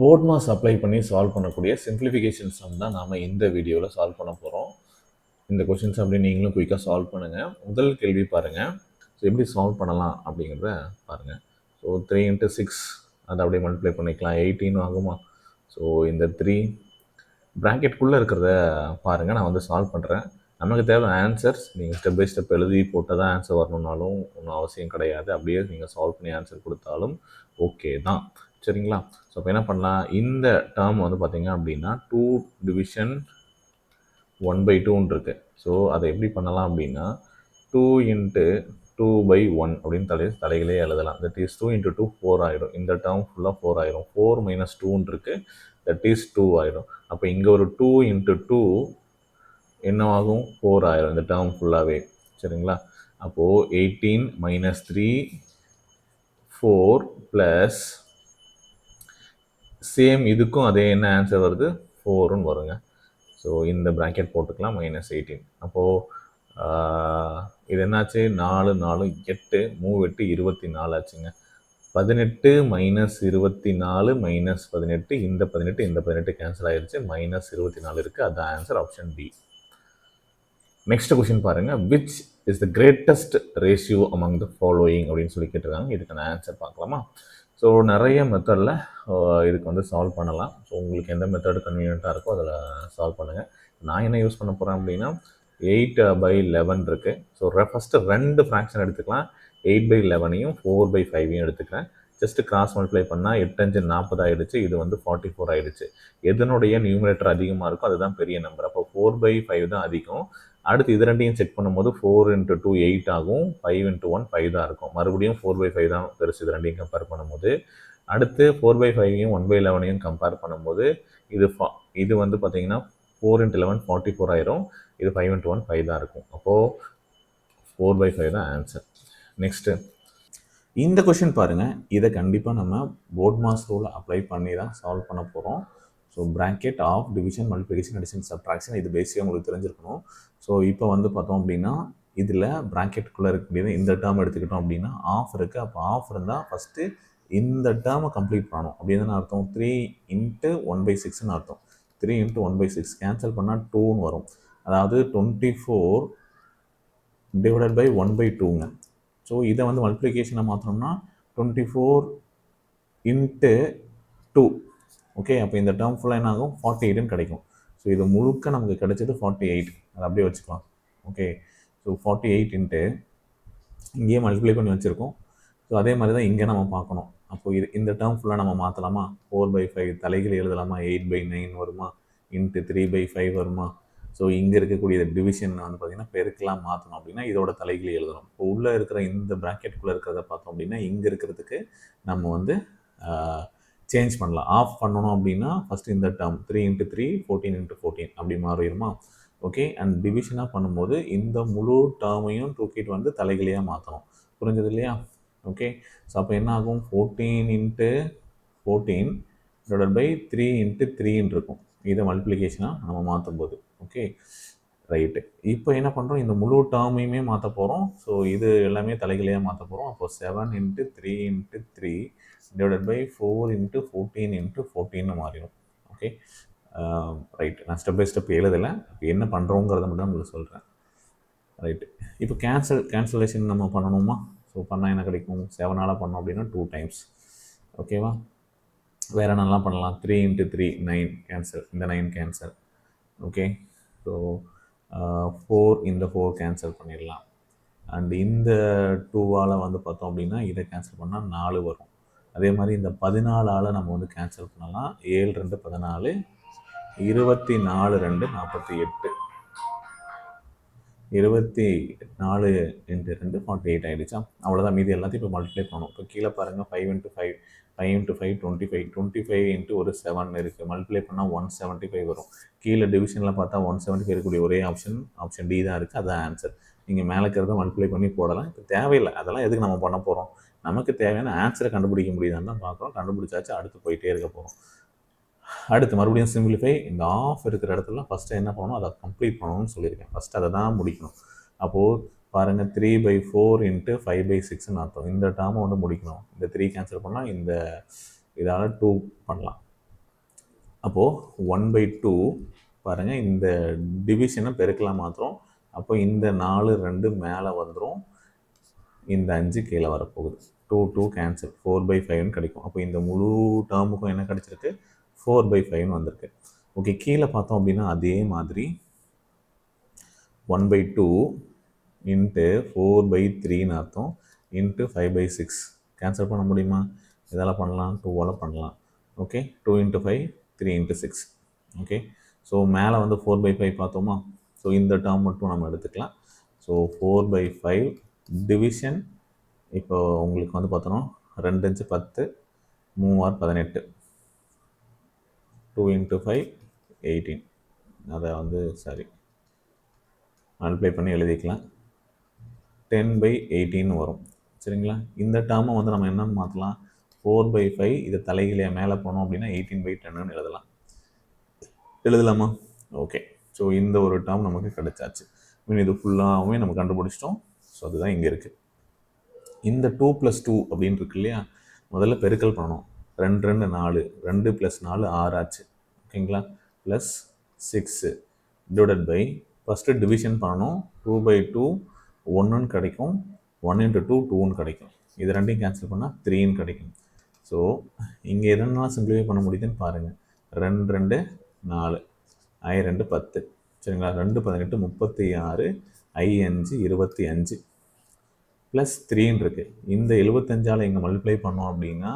போர்ட்மாஸ் apply பண்ணி solve பண்ணக்கூடிய simplification sum தான் நாம் இந்த வீடியோவில் சால்வ் பண்ண போகிறோம் இந்த கொஷின்ஸ் அப்படி நீங்களும் குயிக்காக சால்வ் பண்ணுங்கள் முதல் கேள்வி பாருங்கள் ஸோ எப்படி சால்வ் பண்ணலாம் அப்படிங்கிறத பாருங்கள் ஸோ த்ரீ இன்ட்டு சிக்ஸ் அதை அப்படியே மல்டிப்ளை பண்ணிக்கலாம். எயிட்டீன் ஆகுமா? ஸோ இந்த த்ரீ ப்ராக்கெட்குள்ளே இருக்கிறத பாருங்கள் நான் வந்து சால்வ் பண்ணுறேன் நமக்கு தேவை ஆன்சர்ஸ் நீங்கள் ஸ்டெப் பை ஸ்டெப் எழுதி போட்டால் தான் ஆன்சர் வரணுன்னாலும் ஒன்றும் அவசியம் கிடையாது. அப்படியே நீங்கள் சால்வ் பண்ணி ஆன்சர் கொடுத்தாலும் ஓகே தான். சரிங்களா? ஸோ இப்போ என்ன பண்ணலாம்? இந்த டேர்ம் வந்து பார்த்திங்க அப்படின்னா டூ டிவிஷன் ஒன் பை டூன்னு இருக்குது ஸோ அதை எப்படி பண்ணலாம் அப்படின்னா two into two by one அப்படின்னு தலை தலைகளே எழுதலாம். That is two into two four ஆயிடும் இந்த டேர்ம் ஃபுல்லாக ஃபோர் ஆயிரும். ஃபோர் மைனஸ் டூன்னு இருக்குது தட் இஸ் டூ ஆகிடும் அப்போ இங்கே ஒரு டூ இன்ட்டு டூ என்னவாகும்? ஃபோர் ஆயிரும். இந்த டேர்ம் ஃபுல்லாகவே சரிங்களா? அப்போது eighteen minus three four plus same இதுக்கும் அதே என்ன ஆன்சர் வருது? ஃபோருன்னு வருங்க. ஸோ இந்த ப்ராக்கெட் போட்டுக்கலாம் மைனஸ் எயிட்டீன் அப்போது இது என்னாச்சு? நாலு நாலு எட்டு மூணு எட்டு இருபத்தி நாலு ஆச்சுங்க. பதினெட்டு மைனஸ் இருபத்தி நாலு மைனஸ் பதினெட்டு இந்த பதினெட்டு இந்த பதினெட்டு கேன்சல் ஆயிடுச்சு மைனஸ் இருபத்தி நாலு இருக்குது அதுதான் answer option B next question பாருங்கள் which is the greatest ratio among the following அப்படின்னு சொல்லி கேட்டிருக்காங்க. இதுக்கான ஆன்சர் பார்க்கலாமா? ஸோ நிறைய மெத்தடில் இதுக்கு வந்து சால்வ் பண்ணலாம். ஸோ உங்களுக்கு எந்த மெத்தட் கன்வீனியண்ட்டாக இருக்கோ அதில் சால்வ் பண்ணுங்கள் நான் என்ன யூஸ் பண்ண போகிறேன் அப்படின்னா எயிட் பை லெவன் இருக்குது ஸோ ஃபஸ்ட்டு ரெண்டு ஃப்ராக்ஷன் எடுத்துக்கலாம். எயிட் பை லெவனையும் ஃபோர் பை ஃபைவையும் எடுத்துக்கிறேன். ஜஸ்ட் கிராஸ் மல்டிப்ளை பண்ணால் எட்டஞ்சு நாற்பது ஆகிடுச்சு இது வந்து ஃபார்ட்டி ஃபோர் ஆகிடுச்சு எதனுடைய நியூமினேட்டர் அதிகமாக இருக்கோ அதுதான் பெரிய நம்பர் அப்போ ஃபோர் பை ஃபைவ் தான் அதிகம். அடுத்து இது ரெண்டையும் செக் பண்ணும்போது ஃபோர் இன்ட்டு டூ எயிட் ஆகும். ஃபைவ் இன்ட்டு ஒன் ஃபைவ் தான் இருக்கும். மறுபடியும் ஃபோர் பை ஃபைவ் தான் பெருசு இது ரெண்டையும் கம்பேர் பண்ணும்போது. அடுத்து ஃபோர் பை ஃபைவையும் ஒன் பை லெவனையும் கம்பேர் பண்ணும்போது இது ஃபா இது வந்து பார்த்தீங்கன்னா four into eleven forty four ஆயிரும். இது ஃபைவ் இன்ட்டு ஒன் ஃபைவ் தான் இருக்கும். அப்போது ஃபோர் பை ஃபைவ் தான் ஆன்சர் நெக்ஸ்ட்டு இந்த கொஷின் பாருங்கள் இதை கண்டிப்பாக நம்ம போர்ட் மாஸ் ரூல் அப்ளை பண்ணி தான் சால்வ் பண்ண போகிறோம் so bracket of division multiplication addition subtraction இது பேசிக்காக உங்களுக்கு தெரிஞ்சிருக்கணும். ஸோ இப்போ வந்து பார்த்தோம் அப்படின்னா இதில் ப்ராக்கெட்டுக்குள்ளே இருக்கக்கூடியது இந்த டேர்ம் எடுத்துக்கிட்டோம் அப்படின்னா ஆஃப் இருக்குது அப்போ ஆஃப் இருந்தால் ஃபஸ்ட்டு இந்த டேர்மை கம்ப்ளீட் பண்ணணும். அப்படின்னு அர்த்தம்? த்ரீ இன்ட்டு ஒன் பை சிக்ஸ்னு அர்த்தம். Three into one by six cancel பண்ணால் டூன்னு வரும். அதாவது twenty four divided by one by டூங்க so இதை வந்து மல்டிப்ளிகேஷனை மாற்றணும்னா twenty four into two okay அப்போ இந்த டேர்ம் ஃபுல்லாக என்ன ஆகும். ஃபார்ட்டி எயிட்னு கிடைக்கும். ஸோ இது முழுக்க நமக்கு கிடைச்சது ஃபார்ட்டி எயிட் அதை அப்படியே வச்சுக்கலாம். Okay so forty eight into இங்கேயே மல்டிப்ளை பண்ணி வச்சுருக்கோம். ஸோ அதே மாதிரி தான் இங்கே நம்ம பார்க்கணும். அப்போது இது இந்த டேர்ம் ஃபுல்லாக நம்ம மாற்றலாமா ஃபோர் பை ஃபைவ் தலைகள் எழுதலாமா? எயிட் பை நைன் வருமா? இன்ட்டு த்ரீ பை ஃபைவ் வருமா? ஸோ இங்கே இருக்கக்கூடிய டிவிஷன் வந்து பார்த்திங்கன்னா பெருக்கெல்லாம் மாற்றணும் அப்படின்னா இதோட தலைகளை எழுதணும். இப்போ உள்ளே இருக்கிற இந்த ப்ராக்கெட்டுக்குள்ளே இருக்கிறத பார்த்தோம் அப்படின்னா இங்கே இருக்கிறதுக்கு நம்ம வந்து சேஞ்ச் பண்ணலாம். ஆஃப் பண்ணணும் அப்படின்னா ஃபஸ்ட்டு இந்த term three into three fourteen into fourteen அப்படி மாறிடுமா? ஓகே அண்ட் டிவிஷனாக பண்ணும்போது இந்த முழு டேர்மையும் டூக்கிட் வந்து தலைகளையாக மாற்றணும் புரிஞ்சது இல்லையா? ஓகே ஸோ அப்போ என்ன ஆகும்? Fourteen into fourteen divide by three into த்ரீன்னு இருக்கும். இதை மல்டிப்ளிகேஷனாக நம்ம மாற்றும் போது ஓகே ரைட்டு இப்போ என்ன பண்ணுறோம் இந்த முழு டேர்மையுமே மாற்ற போகிறோம் ஸோ இது எல்லாமே தலைகளையாக மாற்ற போகிறோம் அப்போ seven into three into three divided by four into fourteen into ஃபோர்டீன்னு மாறிடும். ஓகே ரைட் um, நான் ஸ்டெப் பை ஸ்டெப் எழுதலை. இப்போ என்ன பண்ணுறோங்கிறத மட்டும் உங்களுக்கு சொல்கிறேன் ரைட்டு இப்போ கேன்சல் கேன்சலேஷன் நம்ம பண்ணணுமா? ஸோ பண்ணால் என்ன கிடைக்கும்? செவனால் பண்ணோம் அப்படின்னா டூ டைம்ஸ் ஓகேவா வேறு என்னெல்லாம் பண்ணலாம்? Three into three nine cancel இந்த nine cancel okay so four uh, இந்த ஃபோர் கேன்சல் பண்ணிடலாம். அண்ட் இந்த டூவால் வந்து பார்த்தோம் அப்படின்னா இதை கேன்சல் பண்ணால் நாலு வரும். அதே மாதிரி இந்த பதினாலால் நம்ம வந்து கேன்சல் பண்ணலாம். ஏழு ரெண்டு பதினாலு இருபத்தி நாலு ரெண்டு நாற்பத்தி எட்டு. இருபத்தி நாலு இன்ட்டு ரெண்டு ஃபார்ட்டி எயிட் ஆகிடுச்சா அவ்வளோதான் மீதி எல்லாத்தையும் இப்போ மல்டிப்ளை பண்ணணும். இப்போ கீழே பாருங்கள் five into five five into five twenty five twenty five into ஒரு செவன் இருக்குது மல்டிப்ளை பண்ணால் ஒன் செவன்ட்டி ஃபைவ் வரும். கீழே டிவிஷனில் பார்த்தா ஒன் செவன்ட்டி ஃபைவ் இருக்கக்கூடிய ஒரே ஆப்ஷன் ஆப்ஷன் டி தான் இருக்குது அதான் ஆன்சர் நீங்கள் மேலே இருக்கிறத மல்டிப்ளை பண்ணி போடலாம். இப்போ தேவையில்லை. அதெல்லாம் எதுக்கு நம்ம பண்ண போகிறோம் நமக்கு தேவையான ஆன்சரை கண்டுபிடிக்க முடியுதான்னு தான் பார்க்குறோம். கண்டுபிடிச்சாச்சு அடுத்து போயிட்டே இருக்க போகிறோம் அடுத்து மறுபடியும் சிம்பிளிஃபை இந்த ஆஃப் இருக்கிற இடத்துல ஃபஸ்ட்டு என்ன பண்ணணும்? அதை கம்ப்ளீட் பண்ணணும்னு சொல்லியிருக்கேன். ஃபஸ்ட்டு அதை தான் முடிக்கணும். அப்போது பாருங்கள் three by four into five by சிக்ஸ்னு அர்த்தம். இந்த டேர்மை வந்து முடிக்கணும். இந்த த்ரீ கேன்சல் பண்ணால் இந்த இதால் டூ பண்ணலாம். அப்போது ஒன் பை டூ பாருங்கள் இந்த டிவிஷனை பெருக்கலாம் மாத்திரம் அப்போ இந்த நாலு ரெண்டு மேலே வந்துடும் இந்த அஞ்சு கீழே வரப்போகுது. Two two cancel four by ஃபைவ்னு கிடைக்கும். அப்போ இந்த முழு டேர்முக்கும் என்ன கிடச்சிருக்கு? ஃபோர் பை ஃபைவ்னு வந்திருக்கு. ஓகே கீழே பார்த்தோம் அப்படின்னா அதே மாதிரி one by two into four by த்ரீன்னு அர்த்தம். Into five by six cancel பண்ண முடியுமா? இதெல்லாம் பண்ணலாம். டூவால் பண்ணலாம். Okay two into five three into six okay so மேலே வந்து ஃபோர் பை ஃபைவ் பார்த்தோமா? ஸோ இந்த டேர்ம் மட்டும் நம்ம எடுத்துக்கலாம். So four by five division இப்போ உங்களுக்கு வந்து பார்த்தோன்னா ரெண்டு அஞ்சு பத்து மூவார் பதினெட்டு. டூ இன்ட்டு ஃபைவ் எயிட்டீன் அதை வந்து சாரி. மல்டிப்ளை பண்ணி எழுதிக்கலாம். டென் பை எயிட்டின்னு வரும். சரிங்களா? இந்த டேர்மை வந்து நம்ம என்னன்னு மாற்றலாம் ஃபோர் பை ஃபைவ் இதை தலைகீழே மேலே போனோம் அப்படின்னா எயிட்டீன் பை டென்னு எழுதலாம். எழுதலாமா? ஓகே ஸோ இந்த ஒரு டேர்ம் நமக்கு கிடைச்சாச்சு. மீன் இது ஃபுல்லாகவே நம்ம கண்டுபிடிச்சிட்டோம். ஸோ அதுதான் இங்கே இருக்குது இந்த டூ ப்ளஸ் டூ அப்படின்னு இருக்கு இல்லையா? முதல்ல பெருக்கல் பண்ணணும். ரெண்டு ரெண்டு நாலு. ரெண்டு ப்ளஸ் நாலு ஆறு ஆச்சு. ஓகேங்களா? Plus six divided by first division பண்ணணும். டூ பை டூ ஒன்றுன்னு கிடைக்கும். ஒன் இன்ட்டு டூ டூன்னு கிடைக்கும். இது ரெண்டையும் கேன்சல் பண்ணால் த்ரீன்னு கிடைக்கும். ஸோ இங்கே எதனால சிம்பிளிஃபை பண்ண முடியுதுன்னு பாருங்கள் ரெண்டு ரெண்டு நாலு. ஐ ரெண்டு பத்து. சரிங்களா? ரெண்டு பதினெட்டு முப்பத்தி ஆறு. ஐ அஞ்சு இருபத்தி அஞ்சு. ப்ளஸ் த்ரீன்னு இருக்குது இந்த எழுபத்தஞ்சால் இங்கே மல்டிப்ளை பண்ணோம் அப்படின்னா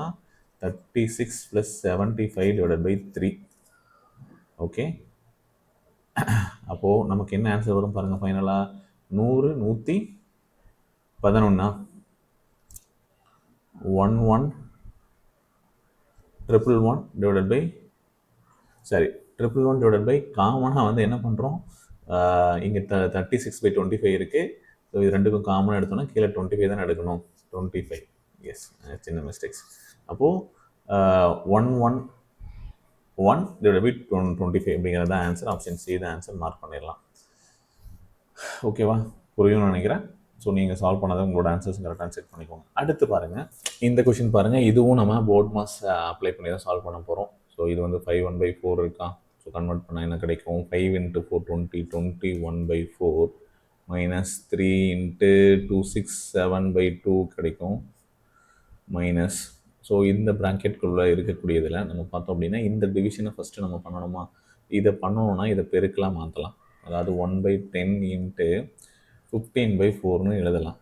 thirty six plus seventy five divide by three okay அப்போது நமக்கு என்ன ஆன்சர் வரும் பாருங்கள் ஃபைனலாக நூறு நூற்றி பதினொன்னா? One one triple one divided by sorry triple one divided by காமனாக வந்து என்ன பண்ணுறோம் இங்கே the thirty six by twenty five இருக்குது ஸோ இது ரெண்டுக்கும் காமனாக எடுத்தோம்னா கீழே டுவெண்ட்டி ஃபைவ் தான் எடுக்கணும். டுவெண்ட்டி ஃபைவ் எஸ் சின்ன மிஸ்டேக்ஸ் அப்போது one one one divide by twenty five அப்படிங்கிறது தான் ஆன்சர் ஆப்ஷன் சி தான் ஆன்சர் மார்க் பண்ணிடலாம். ஓகேவா புரியும்னு நினைக்கிறேன். ஸோ நீங்கள் சால்வ் பண்ணதை உங்களோட ஆன்சர்ஸ் கரெக்டாக செக் பண்ணிக்கோங்க. அடுத்து பாருங்கள் இந்த கொஷின் பாருங்கள் இதுவும் நம்ம போர்ட் மாஸ் அப்ளை பண்ணி தான் சால்வ் பண்ண போகிறோம் ஸோ இது வந்து ஃபைவ் ஒன் பை ஃபோர் இருக்கா? ஸோ கன்வெர்ட் பண்ணால் என்ன கிடைக்கும்? Five into four twenty twenty one by four minus three into two six seven by two கிடைக்கும். மைனஸ் ஸோ இந்த ப்ராக்கெட்குள்ளே இருக்கக்கூடியதில் நம்ம பார்த்தோம் அப்படின்னா இந்த டிவிஷனை ஃபஸ்ட்டு நம்ம பண்ணணுமா? இதை பண்ணணும்னா இதை பெருக்கலாம் மாற்றலாம் அதாவது one by ten into fifteen by ஃபோர்னு எழுதலாம்.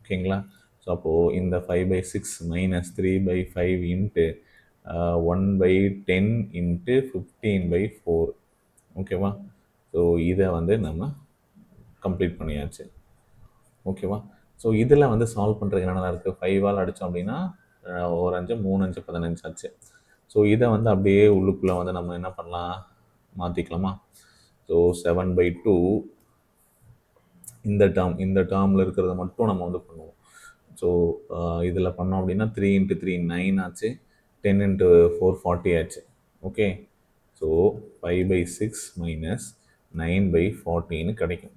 ஓகேங்களா ஸோ அப்போது இந்த five by six minus three by five into one by ten into fifteen by four ஓகேவா ஸோ இதை வந்து நம்ம கம்ப்ளீட் பண்ணியாச்சு. ஓகேவா ஸோ இதில் வந்து சால்வ் பண்ணுறதுக்கு என்னென்ன இருக்குது ஃபைவால் அடித்தோம் அப்படின்னா ஒரு அஞ்சு மூணு அஞ்சு பதினஞ்சு ஆச்சு. ஸோ இதை வந்து அப்படியே உள்ளுக்குள்ளே வந்து நம்ம என்ன பண்ணலாம்? மாற்றிக்கலாமா ஸோ செவன் பை டூ இந்த டேர்ம் இந்த டேர்மில் இருக்கிறத மட்டும் நம்ம வந்து பண்ணுவோம். ஸோ இதில் பண்ணோம் அப்படின்னா த்ரீ இன்ட்டு த்ரீ நைன் ஆச்சு. டென் இன்ட்டு ஃபோர் ஃபார்ட்டி ஆச்சு. Okay so five by six minus nine by ஃபார்ட்டின்னு கிடைக்கும்.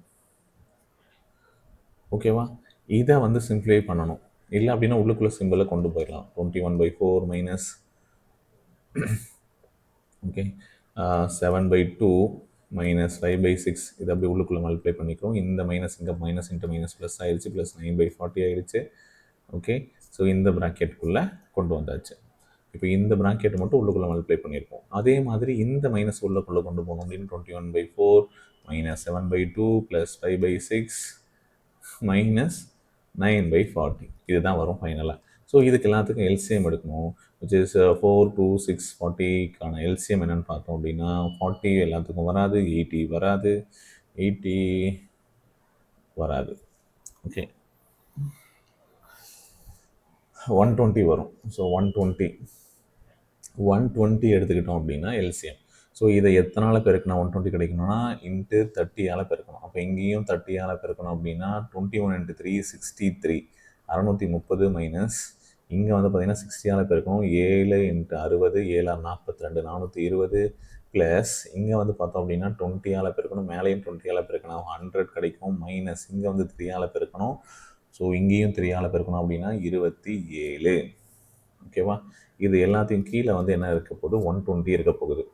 ஓகேவா இதை வந்து சிம்ப்ளிஃபை பண்ணணும். இல்லை அப்படின்னா உள்ளுக்குள்ளே சிம்பிளை கொண்டு போயிடலாம். Twenty one by four minus okay seven by two minus five by six இதை அப்படி உள்ளுக்குள்ளே மல்டிப்ளை பண்ணிக்கிறோம். இந்த மைனஸ் இங்கே மைனஸ் இன்ட்டு மைனஸ் ப்ளஸ் ஆயிடுச்சு ப்ளஸ் நைன் பை ஃபார்ட்டி ஆயிடுச்சு ஓகே ஸோ இந்த ப்ராக்கெட்டுக்குள்ளே கொண்டு வந்தாச்சு. இப்போ இந்த ப்ராக்கெட் மட்டும் உள்ளுக்குள்ளே மல்டிப்ளை பண்ணியிருக்கோம் அதே மாதிரி இந்த மைனஸ் உள்ளுக்குள்ளே கொண்டு போகணும் அப்படின்னு twenty one by four minus seven by two plus five by six minus nine by forty. இதுதான் வரும் ஃபைனலாக ஸோ இதுக்கு எல்லாத்துக்கும் எல்சிஎம் எடுக்கணும். Which is four two six ஃபார்ட்டிக்கான LCM என்னென்னு பார்த்தோம் அப்படின்னா ஃபார்ட்டி எல்லாத்துக்கும் வராது எயிட்டி வராது எயிட்டி வராது. ஓகே ஒன் டுவெண்ட்டி வரும். So one twenty one twenty எடுத்துக்கிட்டோம் அப்படின்னா எல்சிஎம் ஸோ இதை எத்தனால் பெருக்கணும் ஒன் டுவெண்ட்டி கிடைக்கணும்னா இன்ட்டு தேர்ட்டியால் பெருக்கணும். அப்போ இங்கேயும் தேர்ட்டியால் பெருக்கணும் அப்படின்னா twenty one into three sixty three அறநூற்றி முப்பது மைனஸ் இங்கே வந்து பார்த்திங்கன்னா சிக்ஸ்டியால் பெருக்கணும். ஏழு இன்ட்டு அறுபது ஏழாறு நாற்பத்தி ரெண்டு நானூற்றி இருபது ப்ளஸ் இங்கே வந்து பார்த்தோம் அப்படின்னா டுவெண்ட்டியால் பெருக்கணும். மேலேயும் டுவெண்ட்டியால் பெருக்கணும். ஹண்ட்ரட் கிடைக்கும் மைனஸ் இங்கே வந்து த்ரீயால் பெருக்கணும். ஸோ இங்கேயும் த்ரீயால் பெருக்கணும் அப்படின்னா இருபத்தி ஏழு. ஓகேவா இது எல்லாத்தையும் கீழே வந்து என்ன இருக்க போகுது? ஒன் டுவெண்ட்டி இருக்க போகுது.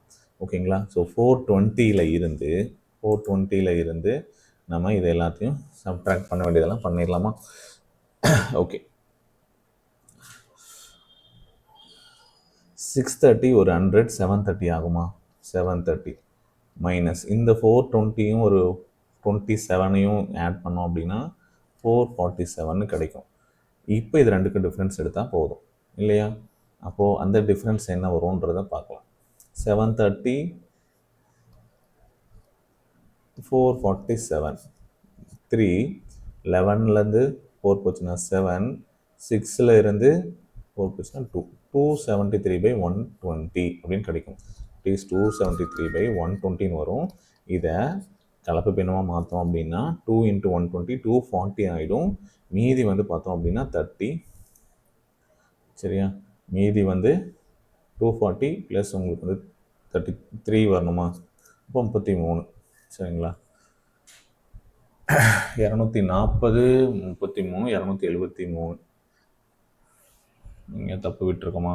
ஓகேங்களா? ஸோ ஃபோர் டுவெண்ட்டியில் இருந்து ஃபோர் டுவெண்ட்டியில் இருந்து நம்ம இது எல்லாத்தையும் சப்ட்ராக்ட் பண்ண வேண்டியதெல்லாம் பண்ணிடலாமா ஓகே சிக்ஸ் தேர்ட்டி ஒரு ஹண்ட்ரட் செவன் தேர்ட்டி ஆகுமா? செவன் தேர்ட்டி மைனஸ் இந்த ஃபோர் டுவெண்ட்டியும் ஒரு டுவெண்ட்டி செவனையும் ஆட் பண்ணோம் அப்படின்னா ஃபோர் ஃபார்ட்டி செவன் கிடைக்கும். இப்போ இது ரெண்டுக்கும் டிஃப்ரென்ஸ் எடுத்தால் போதும். இல்லையா? அப்போது அந்த டிஃப்ரென்ஸ் என்ன வரும்ன்றதை பார்க்கலாம். Seven thirty four forty seven three லெவன்லேருந்து four போச்சுன்னா செவன் சிக்ஸில் இருந்து ஃபோர் போச்சுன்னா two two seventy three by one twenty அப்படின்னு கிடைக்கும். Please two seventy three by one டுவெண்ட்டின்னு வரும். இதை கலப்பு பின்னமாக மாற்றோம் அப்படின்னா two into one twenty two forty ஆகிடும் மீதி வந்து பார்த்தோம் அப்படின்னா தேர்ட்டி சரியா? மீதி வந்து டூ ஃபார்ட்டி ப்ளஸ் உங்களுக்கு வந்து தேர்ட்டி த்ரீ வரணுமா? அப்போ முப்பத்தி மூணு. சரிங்களா? இரநூத்தி நாற்பது முப்பத்தி மூணு இரநூத்தி எழுபத்தி மூணு. நீங்கள் தப்பு விட்டுருக்கோமா?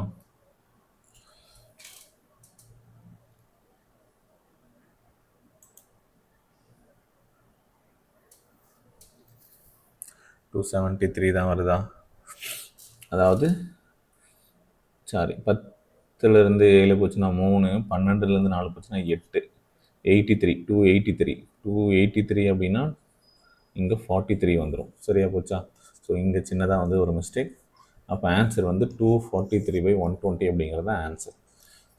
டூ செவன்ட்டி த்ரீ தான் வருதா? அதாவது சாரி பத் பத்துலேருந்து ஏழு போச்சுன்னா மூணு பன்னெண்டுலேருந்து நாலு போச்சுன்னா எட்டு. Eighty three two eighty three. Two eighty three அப்படின்னா இங்கே ஃபார்ட்டி த்ரீ வந்துடும் சரியா போச்சா? ஸோ இங்கே சின்னதாக வந்து ஒரு மிஸ்டேக் அப்போ ஆன்சர் வந்து two forty three by one twenty அப்படிங்கிறது தான் ஆன்சர்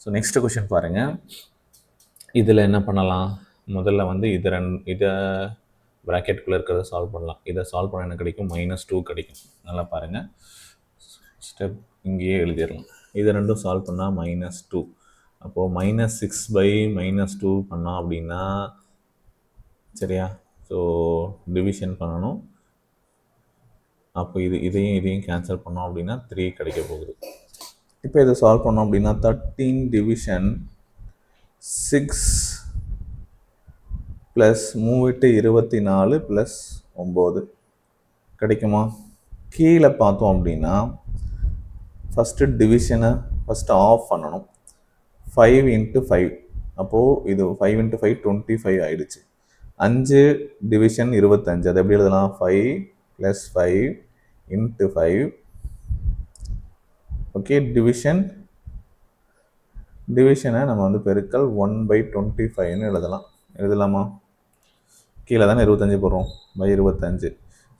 ஸோ நெக்ஸ்ட் கொஷின் பாருங்கள் இதில் என்ன பண்ணலாம்? முதல்ல வந்து இது ரெண் இதை ப்ராக்கெட்டுக்குள்ளே இருக்கிறத சால்வ் பண்ணலாம். இதை சால்வ் பண்ண என்ன கிடைக்கும்? மைனஸ் டூ கிடைக்கும். நல்லா பாருங்கள் ஸ்டெப் இங்கேயே எழுதிடலாம். இதை ரெண்டும் சால்வ் பண்ணால் மைனஸ் டூ அப்போது minus six by minus two பண்ணோம் அப்படின்னா சரியா? ஸோ டிவிஷன் பண்ணணும். அப்போ இது இதையும் இதையும் கேன்சல் பண்ணோம் அப்படின்னா த்ரீ கிடைக்க போகுது. இப்போ இதை சால்வ் பண்ணோம் அப்படின்னா தேர்ட்டீன் டிவிஷன் சிக்ஸ் ப்ளஸ் மூவிட்டு இருபத்தி நாலு ப்ளஸ் ஒம்பது கிடைக்குமா? கீழே பார்த்தோம் அப்படின்னா ஃபஸ்ட்டு டிவிஷனை ஃபஸ்ட்டு ஆஃப் பண்ணணும். ஃபைவ் இன்ட்டு ஃபைவ் அப்போது இது five into five twenty five ஆகிடுச்சு அஞ்சு டிவிஷன் இருபத்தஞ்சு. அது எப்படி எழுதலாம்? Five plus five into five okay division டிவிஷனை நம்ம வந்து பெருக்கல் ஒன் பை டுவெண்ட்டி ஃபைவ்னு எழுதலாம். எழுதலாமா? கீழே தானே இருபத்தஞ்சி போடுறோம். பை இருபத்தஞ்சு.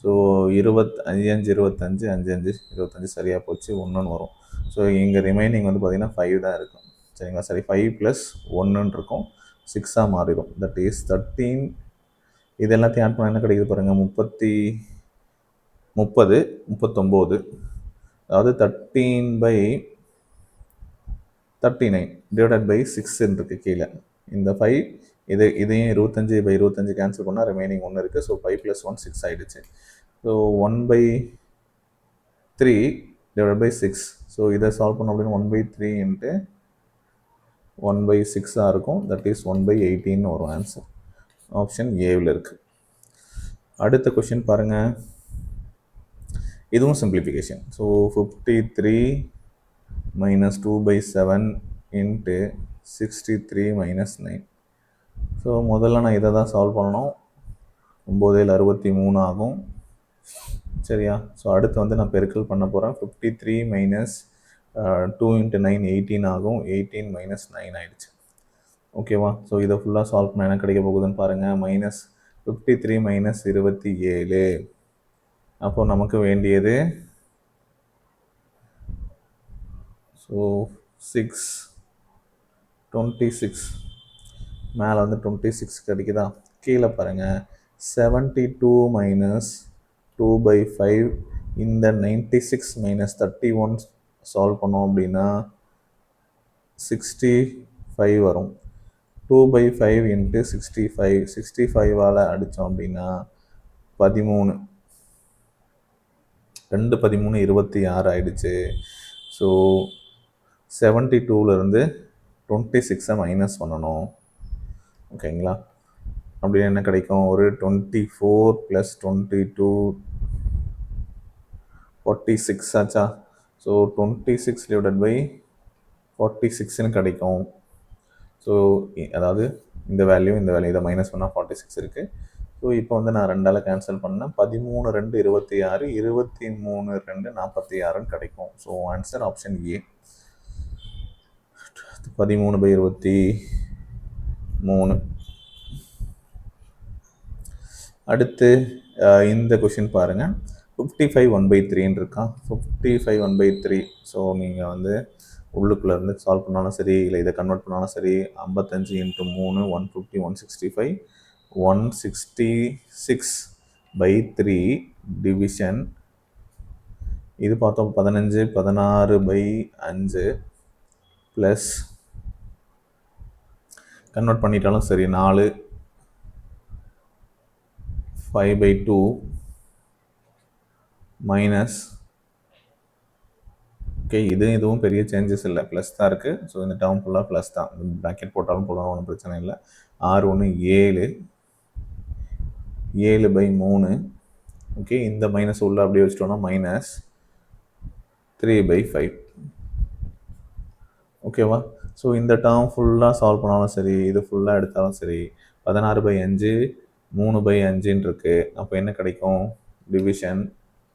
ஸோ இருபத் அஞ்சு அஞ்சு இருபத்தஞ்சு அஞ்சு அஞ்சு இருபத்தஞ்சு சரியாக போச்சு ஒன்றுன்னு வரும். ஸோ இங்கே ரிமைனிங் வந்து பார்த்திங்கன்னா ஃபைவ் தான் இருக்கும். சரிங்களா? சரி ஃபைவ் ப்ளஸ் ஒன்றுன்னு இருக்கும். சிக்ஸாக மாறிடும். தட் இஸ் தேர்ட்டீன் இது எல்லாத்தையும் ஆட் பண்ணால் என்ன கிடைக்குது பாருங்கள் முப்பத்தி முப்பது முப்பத்தொம்போது. அதாவது thirteen by thirty nine divided by சிக்ஸ்ன்னு இருக்குது கீழே. இந்த ஃபைவ் இது இதையும் இருபத்தஞ்சி பை இருபத்தஞ்சி கேன்சல் பண்ணால் ரிமைனிங் ஒன்று இருக்குது so five plus one six ஆகிடுச்சு so one by three divide by six so இதை சால்வ் பண்ணோம் அப்படின்னு one by three into one by சிக்ஸாக இருக்கும். தட் இஸ் ஒன் பை எயிட்டின்னு வரும் ஆன்சர் ஆப்ஷன் ஏவில் இருக்குது அடுத்த கொஷின் பாருங்கள் இதுவும் simplification so fifty three minus two by seven into sixty three minus nine so முதல்ல நான் இதை தான் சால்வ் பண்ணணும். ஒம்பதில் அறுபத்தி மூணு ஆகும். சரியா? ஸோ அடுத்து வந்து நான் பெருக்கல் பண்ண போகிறேன் fifty three minus two into nine eighteen ஆகும். எயிட்டீன் மைனஸ் நைன் ஆகிடுச்சு ஓகேவா ஸோ இதை ஃபுல்லாக சால்வ் பண்ண என்ன கிடைக்க போகுதுன்னு பாருங்கள் மைனஸ் ஃபிஃப்டி த்ரீ மைனஸ் இருபத்தி ஏழு. அப்போது நமக்கு வேண்டியது ஸோ சிக்ஸ் டுவெண்ட்டி சிக்ஸ் மேலே வந்து டுவெண்ட்டி சிக்ஸ் கிடைக்குதா? கீழே பாருங்கள் seventy two minus two by five இந்த ninety six minus thirty one solve பண்ணோம் அப்படின்னா சிக்ஸ்டி ஃபைவ் வரும். Two by five into sixty five sixty ஃபைவால் அடித்தோம் அப்படின்னா பதிமூணு. ரெண்டு பதிமூணு இருபத்தி ஆறு ஆயிடுச்சு. ஸோ செவன்ட்டி டூவிலேருந்து டுவெண்ட்டி சிக்ஸை மைனஸ் பண்ணணும். ஓகேங்களா அப்படின்னு என்ன கிடைக்கும்? ஒரு twenty four plus twenty two forty six ஆச்சா? So twenty six divided by forty சிக்ஸ்னு கிடைக்கும் ஸோ அதாவது இந்த வேல்யூ இந்த வேல்யூ இதை மைனஸ் பண்ணால் ஃபார்ட்டி சிக்ஸ் இருக்குது ஸோ இப்போ வந்து நான் ரெண்டால் கேன்சல் பண்ணேன். பதிமூணு ரெண்டு இருபத்தி ஆறு இருபத்தி மூணு ரெண்டு நாற்பத்தி ஆறுன்னு கிடைக்கும். ஸோ ஆன்சர் ஆப்ஷன் ஏ பதிமூணு பை இருபத்தி மூணு. அடுத்து இந்த கொஷின் பாருங்கள் ஃபிஃப்டி ஃபைவ் ஒன் பை த்ரீன்னு இருக்கான். Fifty five one by three so நீங்கள் வந்து உள்ளுக்குள்ளே இருந்து சால்வ் பண்ணாலும் சரி இல்லை இதை கன்வெர்ட் பண்ணாலும் சரி ஐம்பத்தஞ்சு இன்ட்டு மூணு one fifty one sixty five one sixty six by three division இது பார்த்தோம் பதினஞ்சு பதினாறு பை அஞ்சு ப்ளஸ் கன்வெர்ட் பண்ணிட்டாலும் சரி நாலு five by two minus okay இது இதுவும் பெரிய சேஞ்சஸ் இல்லை. ப்ளஸ் தான் இருக்குது ஸோ இந்த டேர்ம் ஃபுல்லாக ப்ளஸ் தான். ப்ராக்கெட் போட்டாலும் போடலாம் ஒன்றும் பிரச்சனை இல்லை. ஆறு ஒன்று ஏழு. ஏழு பை மூணு. ஓகே இந்த மைனஸ் உள்ள அப்படியே வச்சிட்டோன்னா மைனஸ் த்ரீ பை ஃபைவ் ஓகேவா ஸோ இந்த டேர்ம் ஃபுல்லாக சால்வ் பண்ணாலும் சரி இது ஃபுல்லாக எடுத்தாலும் சரி பதினாறு பை அஞ்சு மூணு பை அஞ்சுன்னு இருக்குது அப்போ என்ன கிடைக்கும்? டிவிஷன்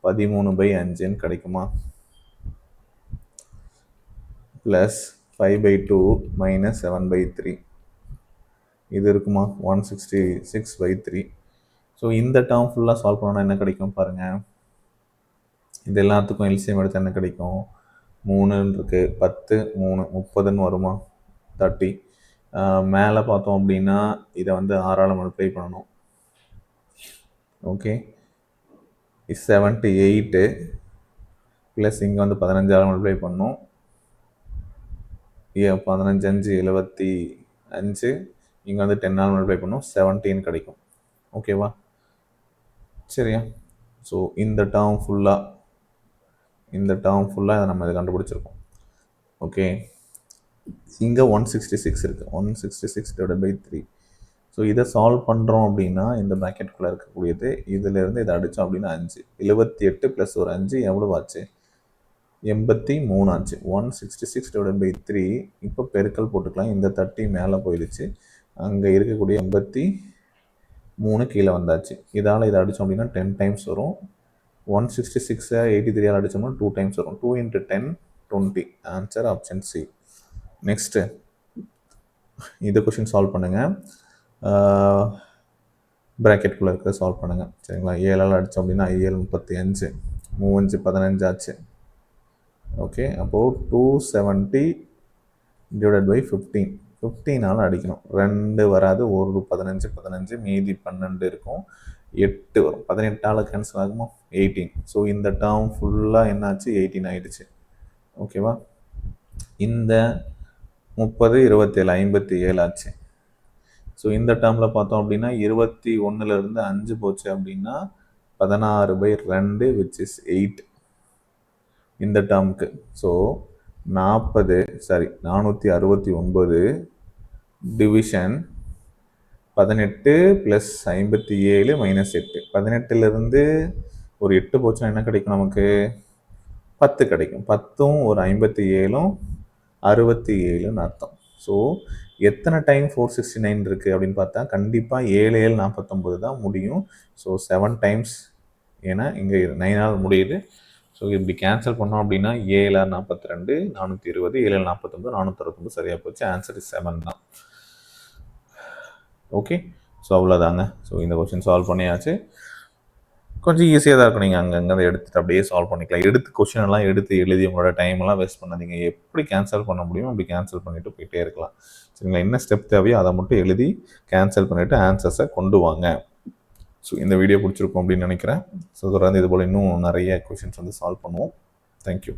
பதிமூணு பை அஞ்சுன்னு கிடைக்குமா? Plus five by two minus seven by three இது இருக்குமா? One sixty six by three so இந்த டேர்ம் ஃபுல்லாக சால்வ் பண்ணோன்னா என்ன கிடைக்கும் பாருங்கள் இது எல்லாத்துக்கும் எல்சிஎம் எடுத்து என்ன கிடைக்கும்? மூணுன்னு இருக்குது பத்து மூணு முப்பதுன்னு வருமா? தேர்ட்டி மேலே பார்த்தோம் அப்படின்னா இதை வந்து ஆறால் மல்டிப்ளை பண்ணணும். Okay is seventy eight plus இங்கே வந்து பதினஞ்சால் மல்டிப்ளை பண்ணும். ஏ பதினஞ்சு அஞ்சு எழுபத்தி அஞ்சு. இங்கே வந்து டென்னால் மல்டிப்ளை பண்ணும். செவன்டீன் கிடைக்கும். ஓகேவா சரியா? ஸோ இந்த டேர்ம் ஃபுல்லாக இந்த டேர்ம் ஃபுல்லாக இதை நம்ம இதை கண்டுபிடிச்சிருக்கோம். ஓகே இங்கே ஒன் சிக்ஸ்டி சிக்ஸ் இருக்குது one sixty six divide by three so இதை சால்வ் பண்ணுறோம் அப்படின்னா இந்த ப்ராக்கெட்டுக்குள்ளே இருக்கக்கூடியது இதிலேருந்து இதை அடித்தோம் அப்படின்னா அஞ்சு. எழுபத்தி எட்டு ப்ளஸ் ஒரு அஞ்சு எவ்வளோ ஆச்சு? எண்பத்தி மூணு ஆச்சு. One sixty six divide by three இப்போ பெருக்கல் போட்டுக்கலாம். இந்த தட்டி மேலே போயிடுச்சு. அங்கே இருக்கக்கூடிய எண்பத்தி மூணு கீழே வந்தாச்சு. இதால் இதை அடித்தோம் அப்படின்னா டென் டைம்ஸ் வரும். ஒன் சிக்ஸ்டி சிக்ஸை எயிட்டி த்ரீயால் அடித்தோம்னா டூ டைம்ஸ் வரும். Two into ten twenty answer option C next இந்த கொஷின் சால்வ் பண்ணுங்கள் ப்ராக்கெட்குள்ளே இருக்கிறத சால்வ் பண்ணுங்கள் சரிங்களா? ஏழால் அடித்தோம் அப்படின்னா ஏழு முப்பத்தி அஞ்சு மூவஞ்சு பதினஞ்சு ஆச்சு. ஓகே அப்போது two seventy divided by fifteen ஃபிஃப்டீனால் அடிக்கணும். ரெண்டு வராது ஒரு பதினஞ்சு பதினஞ்சு மீதி பன்னெண்டு இருக்கும். எட்டு வரும். பதினெட்டால் கேன்சல் ஆகுமா? எயிட்டீன் ஸோ இந்த டேர்ம் ஃபுல்லாக என்னாச்சு? எயிட்டீன் ஆகிடுச்சு ஓகேவா இந்த முப்பது இருபத்தேழு ஐம்பத்தி ஏழு ஆச்சு. ஸோ இந்த டேர்மில் பார்த்தோம் அப்படின்னா இருபத்தி ஒன்றுலேருந்து அஞ்சு போச்சு அப்படின்னா பதினாறு பை ரெண்டு விச் இஸ் எயிட் இந்த டேர்முக்கு ஸோ நாற்பது சாரி நானூற்றி அறுபத்தி ஒன்பது டிவிஷன் பதினெட்டு ப்ளஸ் ஐம்பத்தி ஏழு மைனஸ் எட்டு. பதினெட்டுலேருந்து ஒரு எட்டு போச்சுன்னா என்ன கிடைக்கும் நமக்கு? பத்து கிடைக்கும். பத்தும் ஒரு ஐம்பத்தி ஏழும் அறுபத்தி ஏழுன்னு அர்த்தம். ஸோ எத்தனை டைம் ஃபோர் சிக்ஸ்டி நைன் இருக்குது அப்படின்னு பார்த்தா கண்டிப்பாக ஏழு ஏழு நாற்பத்தொம்பது தான் முடியும். ஸோ செவன் டைம்ஸ் ஏன்னா இங்கே நைனால் முடியுது. ஸோ இப்படி கேன்சல் பண்ணோம் அப்படின்னா ஏழு நாற்பத்தி ரெண்டு நானூற்றி இருபது ஏழு நாற்பத்தொம்பது நானூற்றி அறுபத்தொம்பது சரியாக போச்சு. ஆன்சர் இஸ் செவன் தான். ஓகே ஸோ அவ்வளோதாங்க ஸோ இந்த கொஸ்டின் சால்வ் பண்ணியாச்சு. கொஞ்சம் ஈஸியாக தான் இருக்கும். நீங்கள் அங்கங்கே அதை எடுத்துட்டு அப்படியே சால்வ் பண்ணிக்கலாம். எடுத்து கொஷின் எல்லாம் எடுத்து எழுதி உங்களோட டைம் எல்லாம் வேஸ்ட் பண்ணாதீங்க. எப்படி கேன்சல் பண்ண முடியுமோ அப்படி கேன்சல் பண்ணிட்டு போயிட்டே இருக்கலாம். சரிங்களா? என்ன ஸ்டெப் தேவையோ அதை மட்டும் எழுதி கேன்சல் பண்ணிவிட்டு ஆன்சர்ஸை கொண்டு வாங்க. ஸோ இந்த வீடியோ பிடிச்சிருக்கும் அப்படின்னு நினைக்கிறேன். ஸோ தொடர்ந்து இது போல் இன்னும் நிறைய கொஷின்ஸ் வந்து சால்வ் பண்ணுவோம். தேங்க்யூ